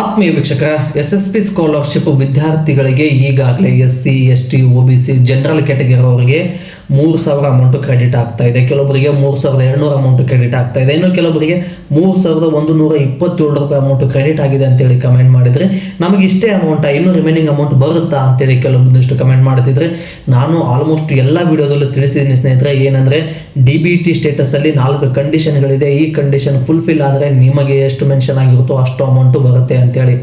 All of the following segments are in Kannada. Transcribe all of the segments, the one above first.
ಆತ್ಮೀಯ ವೀಕ್ಷಕ ಎಸ್ ಎಸ್ ಪಿ ಸ್ಕಾಲರ್ಶಿಪ್ ವಿದ್ಯಾರ್ಥಿಗಳಿಗೆ ಈಗಾಗಲೇ S C, S T, O B C, general category ಅವರಿಗೆ ಮೂರು ಸಾವಿರ ಅಮೌಂಟ್ ಕ್ರೆಡಿಟ್ ಆಗ್ತಾ ಇದೆ. ಕೆಲವೊಬ್ಬರಿಗೆ ಮೂರು ಸಾವಿರದ ಏಳ್ನೂರು ಅಮೌಂಟ್ ಕ್ರೆಡಿಟ್ ಆಗ್ತಾ ಇದೆ. ಇನ್ನು ಕೆಲವೊಬ್ಬರಿಗೆ ಮೂರು ಸಾವಿರದ ಒಂದು ನೂರ ಇಪ್ಪತ್ತೇಳು ರೂಪಾಯಿ ಅಮೌಂಟ್ ಕ್ರೆಡಿಟ್ ಆಗಿದೆ ಅಂತೇಳಿ ಕಮೆಂಟ್ ಮಾಡಿದರೆ, ನಮಗೆ ಇಷ್ಟೇ ಅಮೌಂಟ್ ಇನ್ನೂ ರಿಮೈನಿಂಗ್ ಅಮೌಂಟ್ ಬರುತ್ತಾ ಅಂತೇಳಿ ಕೆಲವೊಂದಿಷ್ಟು ಕಮೆಂಟ್ ಮಾಡ್ತಿದ್ರೆ, ನಾನು ಆಲ್ಮೋಸ್ಟ್ ಎಲ್ಲ ವಿಡಿಯೋದಲ್ಲೂ ತಿಳಿಸಿದ್ದೀನಿ ಸ್ನೇಹಿತರೆ, ಏನಂದರೆ ಡಿ ಬಿ ಟಿ ಸ್ಟೇಟಸಲ್ಲಿ ನಾಲ್ಕು ಕಂಡೀಷನ್ಗಳಿದೆ ಈ ಕಂಡೀಷನ್ ಫುಲ್ಫಿಲ್ ಆದರೆ ನಿಮಗೆ ಎಷ್ಟು ಮೆನ್ಷನ್ ಆಗಿರುತ್ತೋ ಅಷ್ಟು ಅಮೌಂಟು ಬರುತ್ತೆ ಅಂತೇಳಿ.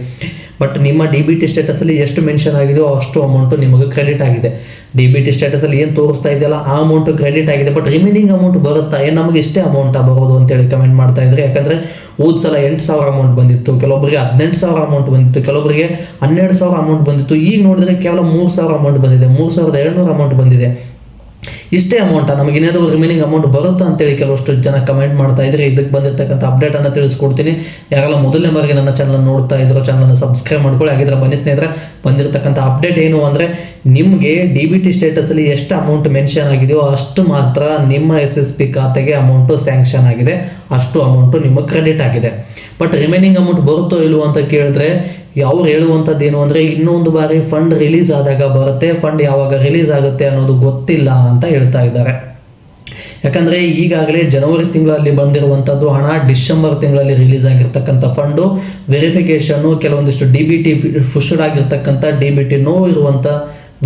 ಬಟ್ ನಿಮ್ಮ ಡಿ ಬಿ ಟಿ ಸ್ಟೇಟಸಲ್ಲಿ ಎಷ್ಟು ಮೆನ್ಷನ್ ಆಗಿದೆಯೋ ಅಷ್ಟು ಅಮೌಂಟು ನಿಮಗೆ ಕ್ರೆಡಿಟ್ ಆಗಿದೆ. ಡಿ ಬಿ ಟಿ ಸ್ಟೇಟಸಲ್ಲಿ ಏನು ತೋರಿಸ್ತಾ ಇದೆಯಲ್ಲ, ಆ ಅಮೌಂಟು ಕ್ರೆಡಿಟ್ ಆಗಿದೆ. ಬಟ್ ರಿಮೈನಿಂಗ್ ಅಮೌಂಟ್ ಬರುತ್ತಾ? ಏನು ನಮಗೆ ಇಷ್ಟೇ ಅಮೌಂಟಾ ಬರೋದು ಅಂತೇಳಿ ಕಮೆಂಟ್ ಮಾಡ್ತಾ ಇದ್ರೆ. ಯಾಕಂದರೆ ಹೋದ ಸಲ ಎಂಟು ಸಾವಿರ ಅಮೌಂಟ್ ಬಂದಿತ್ತು ಕೆಲವೊಬ್ಬರಿಗೆ ಹದಿನೆಂಟು ಸಾವಿರ ಅಮೌಂಟ್ ಬಂದಿತ್ತು ಕೆಲವೊಬ್ಬರಿಗೆ ಹನ್ನೆರಡು ಸಾವಿರ ಅಮೌಂಟ್ ಬಂದಿತ್ತು. ಈಗ ನೋಡಿದ್ರೆ ಕೇವಲ ಮೂರು ಸಾವಿರ ಅಮೌಂಟ್ ಬಂದಿದೆ, ಮೂರು ಸಾವಿರದ ಏಳ್ನೂರು ಅಮೌಂಟ್ ಬಂದಿದೆ. ಇಷ್ಟೇ ಅಮೌಂಟ್ ನಮಗೆ ಏನಾದರೂ ರಿಮೈನಿಂಗ್ ಅಮೌಂಟ್ ಬರುತ್ತಾ ಅಂತೇಳಿ ಕೆಲವಷ್ಟು ಜನ ಕಮೆಂಟ್ ಮಾಡ್ತಾ ಇದ್ರೆ ಇದಕ್ಕೆ ಬಂದಿರತಕ್ಕಂಥ ಅಪ್ಡೇಟನ್ನು ತಿಳಿಸ್ಕೊಡ್ತೀನಿ. ಯಾರೆಲ್ಲ ಮೊದಲನೇ ಬಾರಿಗೆ ನನ್ನ ಚಾನಲ್ ನೋಡ್ತಾ ಇದ್ರು ಚಾನಲ್ನ ಸಬ್ಸ್ಕ್ರೈಬ್ ಮಾಡ್ಕೊಳ್ಳಿ. ಆಗಿದ್ರೆ ಬನ್ನಿ ಸ್ನೇಹಿತರೆ, ಬಂದಿರತಕ್ಕಂಥ ಅಪ್ಡೇಟ್ ಏನು ಅಂದರೆ, ನಿಮಗೆ ಡಿ ಬಿ ಟಿ ಸ್ಟೇಟಸಲ್ಲಿ ಎಷ್ಟು ಅಮೌಂಟ್ ಮೆನ್ಷನ್ ಆಗಿದೆಯೋ ಅಷ್ಟು ಮಾತ್ರ ನಿಮ್ಮ ಎಸ್ ಎಸ್ ಪಿ ಖಾತೆಗೆ ಅಮೌಂಟು ಸ್ಯಾಂಕ್ಷನ್ ಆಗಿದೆ. ಅಷ್ಟು ಅಮೌಂಟು ನಿಮಗೆ ಕ್ರೆಡಿಟ್ ಆಗಿದೆ. ಬಟ್ ರಿಮೈನಿಂಗ್ ಅಮೌಂಟ್ ಬರುತ್ತೋ ಇಲ್ವೋ ಅಂತ ಕೇಳಿದ್ರೆ, ಅವ್ರು ಹೇಳುವಂಥದ್ದು ಏನು ಅಂದರೆ, ಇನ್ನೊಂದು ಬಾರಿ ಫಂಡ್ ರಿಲೀಸ್ ಆದಾಗ ಬರುತ್ತೆ. ಫಂಡ್ ಯಾವಾಗ ರಿಲೀಸ್ ಆಗುತ್ತೆ ಅನ್ನೋದು ಗೊತ್ತಿಲ್ಲ ಅಂತ ಹೇಳ್ತಾ ಇದ್ದಾರೆ. ಯಾಕಂದರೆ ಈಗಾಗಲೇ ಜನವರಿ ತಿಂಗಳಲ್ಲಿ ಬಂದಿರುವಂಥದ್ದು ಹಣ ಡಿಸೆಂಬರ್ ತಿಂಗಳಲ್ಲಿ ರಿಲೀಸ್ ಆಗಿರ್ತಕ್ಕಂಥ ಫಂಡು ವೆರಿಫಿಕೇಷನ್ನು ಕೆಲವೊಂದಿಷ್ಟು ಡಿ ಬಿ ಟಿ ಫುಶ್ಡ್ ಆಗಿರ್ತಕ್ಕಂಥ ಡಿ ಬಿ ಟಿ ನೋ ಇರುವಂಥ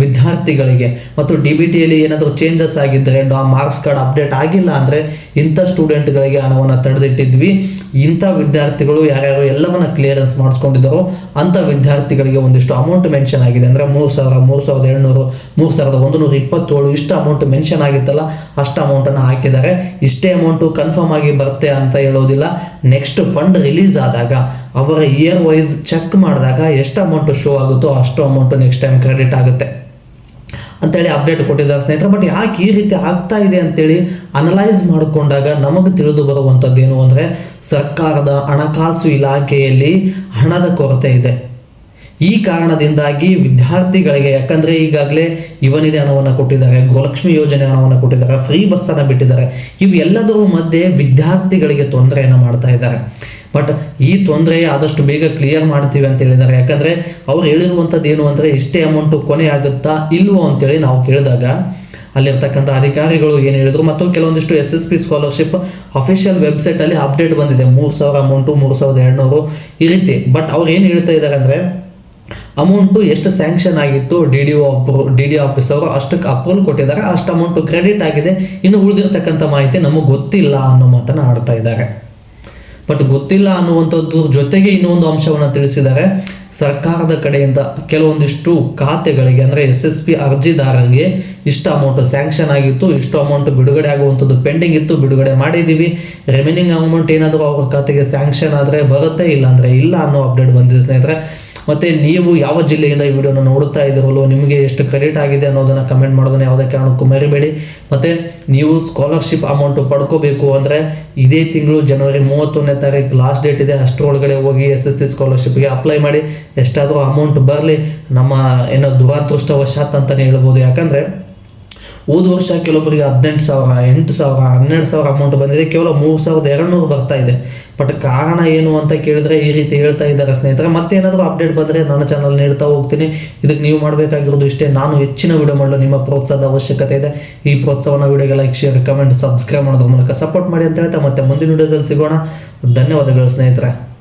ವಿದ್ಯಾರ್ಥಿಗಳಿಗೆ ಮತ್ತು ಡಿ ಬಿ ಟಿಯಲ್ಲಿ ಏನಾದರೂ ಚೇಂಜಸ್ ಆಗಿದ್ದರೆ ಮಾರ್ಕ್ಸ್ ಕಾರ್ಡ್ ಅಪ್ಡೇಟ್ ಆಗಿಲ್ಲ ಅಂದರೆ ಇಂಥ ಸ್ಟೂಡೆಂಟ್ಗಳಿಗೆ ಹಣವನ್ನು ತಡೆದಿಟ್ಟಿದ್ವಿ. ಇಂಥ ವಿದ್ಯಾರ್ಥಿಗಳು ಯಾರ್ಯಾರು ಎಲ್ಲವನ್ನ ಕ್ಲಿಯರೆನ್ಸ್ ಮಾಡಿಸ್ಕೊಂಡಿದ್ದಾರೋ ಅಂಥ ವಿದ್ಯಾರ್ಥಿಗಳಿಗೆ ಒಂದಿಷ್ಟು ಅಮೌಂಟ್ ಮೆನ್ಷನ್ ಆಗಿದೆ ಅಂದರೆ ಮೂರು ಸಾವಿರ, ಮೂರು ಸಾವಿರದ ಏಳ್ನೂರು, ಮೂರು ಸಾವಿರದ ಒಂದು ನೂರ ಇಪ್ಪತ್ತೇಳು ಇಷ್ಟು ಅಮೌಂಟ್ ಮೆನ್ಷನ್ ಆಗಿತ್ತಲ್ಲ, ಅಷ್ಟು ಅಮೌಂಟನ್ನು ಹಾಕಿದ್ದಾರೆ. ಇಷ್ಟೇ ಅಮೌಂಟು ಕನ್ಫರ್ಮ್ ಆಗಿ ಬರುತ್ತೆ ಅಂತ ಹೇಳೋದಿಲ್ಲ. ನೆಕ್ಸ್ಟ್ ಫಂಡ್ ರಿಲೀಸ್ ಆದಾಗ, ಅವರ ಇಯರ್ ವೈಸ್ ಚೆಕ್ ಮಾಡಿದಾಗ ಎಷ್ಟು ಅಮೌಂಟು ಶೋ ಆಗುತ್ತೋ ಅಷ್ಟು ಅಮೌಂಟು ನೆಕ್ಸ್ಟ್ ಟೈಮ್ ಕ್ರೆಡಿಟ್ ಆಗುತ್ತೆ. ಅಂತೇಳಿ ಅಪ್ಡೇಟ್ ಕೊಟ್ಟಿದ್ದಾರೆ ಸ್ನೇಹಿತರೆ. ಬಟ್ ಯಾಕೆ ಈ ರೀತಿ ಆಗ್ತಾ ಇದೆ ಅಂತೇಳಿ ಅನಲೈಸ್ ಮಾಡಿಕೊಂಡಾಗ ನಮಗೆ ತಿಳಿದು ಬರುವಂಥದ್ದು ಏನು ಅಂದರೆ ಸರ್ಕಾರದ ಹಣಕಾಸು ಇಲಾಖೆಯಲ್ಲಿ ಹಣದ ಕೊರತೆ ಇದೆ. ಈ ಕಾರಣದಿಂದಾಗಿ ವಿದ್ಯಾರ್ಥಿಗಳಿಗೆ, ಯಾಕಂದರೆ ಈಗಾಗಲೇ ಇವನಿದೆ ಹಣವನ್ನು ಕೊಟ್ಟಿದ್ದಾರೆ, ಗೋಲಕ್ಷ್ಮಿ ಯೋಜನೆ ಹಣವನ್ನು ಕೊಟ್ಟಿದ್ದಾರೆ ಫ್ರೀ ಬಸ್ಸನ್ನು ಬಿಟ್ಟಿದ್ದಾರೆ. ಇವೆಲ್ಲದರ ಮಧ್ಯೆ ವಿದ್ಯಾರ್ಥಿಗಳಿಗೆ ತೊಂದರೆಯನ್ನು ಮಾಡ್ತಾ ಇದ್ದಾರೆ. ಬಟ್ ಈ ತೊಂದರೆ ಆದಷ್ಟು ಬೇಗ ಕ್ಲಿಯರ್ ಮಾಡ್ತೀವಿ ಅಂತ ಹೇಳಿದ್ದಾರೆ. ಯಾಕಂದರೆ ಅವ್ರು ಹೇಳಿರುವಂಥದ್ದು ಏನು ಅಂದರೆ ಇಷ್ಟೇ ಅಮೌಂಟು ಕೊನೆ ಆಗುತ್ತಾ ಇಲ್ವೋ ಅಂತೇಳಿ ನಾವು ಕೇಳಿದಾಗ ಅಲ್ಲಿರ್ತಕ್ಕಂಥ ಅಧಿಕಾರಿಗಳು ಏನು ಹೇಳಿದ್ರು ಮತ್ತು ಕೆಲವೊಂದಿಷ್ಟು S S P scholarship official ವೆಬ್ಸೈಟಲ್ಲಿ ಅಪ್ಡೇಟ್ ಬಂದಿದೆ. ಮೂರು ಸಾವಿರ ಅಮೌಂಟು ಮೂರು ಸಾವಿರದ ಎರಡುನೂರು ಈ ರೀತಿ. ಬಟ್ ಅವ್ರು ಏನು ಹೇಳ್ತಾ ಇದ್ದಾರೆ ಅಂದರೆ ಅಮೌಂಟು ಎಷ್ಟು ಸ್ಯಾಂಕ್ಷನ್ ಆಗಿತ್ತು D D O approve D D office ಅವರು ಅಷ್ಟಕ್ಕೆ ಅಪ್ರೂವಲ್ ಕೊಟ್ಟಿದ್ದಾರೆ. ಅಷ್ಟು ಅಮೌಂಟು ಕ್ರೆಡಿಟ್ ಆಗಿದೆ. ಇನ್ನು ಉಳಿದಿರ್ತಕ್ಕಂಥ ಮಾಹಿತಿ ನಮಗೆ ಗೊತ್ತಿಲ್ಲ ಅನ್ನೋ ಮಾತನ್ನು ಆಡ್ತಾ ಇದ್ದಾರೆ. ಬಟ್ ಗೊತ್ತಿಲ್ಲ ಅನ್ನುವಂಥದ್ದು ಜೊತೆಗೆ ಇನ್ನೊಂದು ಅಂಶವನ್ನು ತಿಳಿಸಿದ್ದಾರೆ. ಸರ್ಕಾರದ ಕಡೆಯಿಂದ ಕೆಲವೊಂದಿಷ್ಟು ಖಾತೆಗಳಿಗೆ ಅಂದರೆ ಎಸ್ ಎಸ್ ಪಿ ಅರ್ಜಿದಾರರಿಗೆ ಇಷ್ಟು ಅಮೌಂಟ್ ಸ್ಯಾಂಕ್ಷನ್ ಆಗಿತ್ತು, ಇಷ್ಟು ಅಮೌಂಟ್ ಬಿಡುಗಡೆ ಆಗುವಂಥದ್ದು ಪೆಂಡಿಂಗ್ ಇತ್ತು, ಬಿಡುಗಡೆ ಮಾಡಿದ್ದೀವಿ. ರಿಮೈನಿಂಗ್ ಅಮೌಂಟ್ ಏನಾದರೂ ಅವ್ರ ಖಾತೆಗೆ ಸ್ಯಾಂಕ್ಷನ್ ಆದರೆ ಬರುತ್ತೆ ಇಲ್ಲ ಅಂದರೆ ಇಲ್ಲ ಅನ್ನೋ ಅಪ್ಡೇಟ್ ಬಂದಿದೆ ಸ್ನೇಹಿತರೆ. ಮತ್ತು ನೀವು ಯಾವ ಜಿಲ್ಲೆಯಿಂದ ಈ ವಿಡಿಯೋನ ನೋಡುತ್ತಾ ಇದ್ದೀರಲ್ಲೋ ನಿಮಗೆ ಎಷ್ಟು ಕ್ರೆಡಿಟ್ ಆಗಿದೆ ಅನ್ನೋದನ್ನು ಕಮೆಂಟ್ ಮಾಡೋದನ್ನ ಯಾವುದೇ ಕಾರಣಕ್ಕೂ ಮರಿಬೇಡಿ. ಮತ್ತು ನೀವು ಸ್ಕಾಲರ್ಶಿಪ್ ಅಮೌಂಟು ಪಡ್ಕೋಬೇಕು ಅಂದರೆ ಇದೇ ತಿಂಗಳು ಜನವರಿ ಮೂವತ್ತೊಂದನೇ ತಾರೀಕು ಲಾಸ್ಟ್ ಡೇಟ್ ಇದೆ. ಅಷ್ಟರೊಳಗಡೆ ಹೋಗಿ ಎಸ್ ಎಸ್ ಪಿ ಸ್ಕಾಲರ್ಶಿಪ್ಗೆ ಅಪ್ಲೈ ಮಾಡಿ. ಎಷ್ಟಾದರೂ ಅಮೌಂಟ್ ಬರಲಿ. ನಮ್ಮ ಏನೋ ದುರಾದೃಷ್ಟವಶಾತ್ ಅಂತಲೇ ಹೇಳ್ಬೋದು. ಯಾಕಂದರೆ ಹೋದ ವರ್ಷ ಕೆಲವೊಬ್ಬರಿಗೆ ಹದಿನೆಂಟು ಸಾವಿರ, ಎಂಟು ಸಾವಿರ, ಹನ್ನೆರಡು ಸಾವಿರ ಅಮೌಂಟ್ ಬಂದಿದೆ. ಕೇವಲ ಮೂರು ಸಾವಿರದ ಎರಡುನೂರು ಬರ್ತಾ ಇದೆ. ಬಟ್ ಕಾರಣ ಏನು ಅಂತ ಕೇಳಿದ್ರೆ ಈ ರೀತಿ ಹೇಳ್ತಾ ಇದ್ದಾರೆ ಸ್ನೇಹಿತರೆ. ಮತ್ತೇನಾದರೂ ಅಪ್ಡೇಟ್ ಬಂದರೆ ನನ್ನ ಚಾನಲ್ ನೀಡ್ತಾ ಹೋಗ್ತೀನಿ. ಇದಕ್ಕೆ ನೀವು ಮಾಡಬೇಕಾಗಿರೋದು ಇಷ್ಟೇ. ನಾನು ಹೆಚ್ಚಿನ ವಿಡಿಯೋ ಮಾಡಲು ನಿಮ್ಮ ಪ್ರೋತ್ಸಾಹದ ಅವಶ್ಯಕತೆ ಇದೆ. ಈ ಪ್ರೋತ್ಸಾಹನ ವಿಡಿಯೋಗೆ ಲೈಕ್ ಶೇರ್ ಕಮೆಂಟ್ ಸಬ್ಸ್ಕ್ರೈಬ್ ಮಾಡೋದ್ರ ಮೂಲಕ ಸಪೋರ್ಟ್ ಮಾಡಿ ಅಂತ ಹೇಳ್ತಾ ಮತ್ತೆ ಮುಂದಿನ ವಿಡಿಯೋದಲ್ಲಿ ಸಿಗೋಣ. ಧನ್ಯವಾದಗಳು ಸ್ನೇಹಿತರೆ.